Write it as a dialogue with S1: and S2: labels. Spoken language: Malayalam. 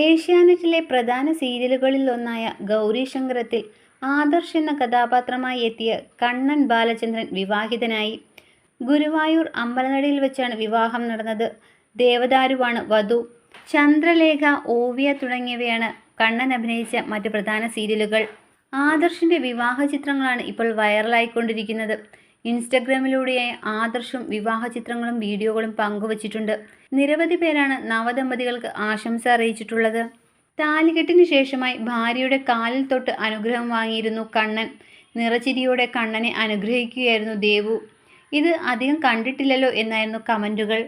S1: ഏഷ്യാനെറ്റിലെ പ്രധാന സീരിയലുകളിൽ സീരിയലുകളിലൊന്നായ ഗൗരീശങ്കരത്തിൽ ആദർശ് എന്ന കഥാപാത്രമായി എത്തിയ കണ്ണൻ ബാലചന്ദ്രൻ വിവാഹിതനായി. ഗുരുവായൂർ അമ്പലനടയിൽ വെച്ചാണ് വിവാഹം നടന്നത്. ദേവദാരുവാണ് വധു. ചന്ദ്രലേഖ, ഓവിയ തുടങ്ങിയവയാണ് കണ്ണൻ അഭിനയിച്ച മറ്റ് പ്രധാന സീരിയലുകൾ. ആദർശിന്റെ വിവാഹ ചിത്രങ്ങളാണ് ഇപ്പോൾ വൈറലായിക്കൊണ്ടിരിക്കുന്നത്. ഇൻസ്റ്റഗ്രാമിലൂടെയായി ആദർശും വിവാഹ ചിത്രങ്ങളും വീഡിയോകളും പങ്കുവച്ചിട്ടുണ്ട്. നിരവധി പേരാണ് നവദമ്പതികൾക്ക് ആശംസ അറിയിച്ചിട്ടുള്ളത്. താലികെട്ടിന് ശേഷമായി ഭാര്യയുടെ കാലിൽ തൊട്ട് അനുഗ്രഹം വാങ്ങിയിരുന്നു കണ്ണൻ. നിറചിരിയോടെ കണ്ണനെ അനുഗ്രഹിക്കുകയായിരുന്നു ദേവു. ഇത് അധികം കണ്ടിട്ടില്ലല്ലോ എന്നായിരുന്നു കമന്റുകൾ.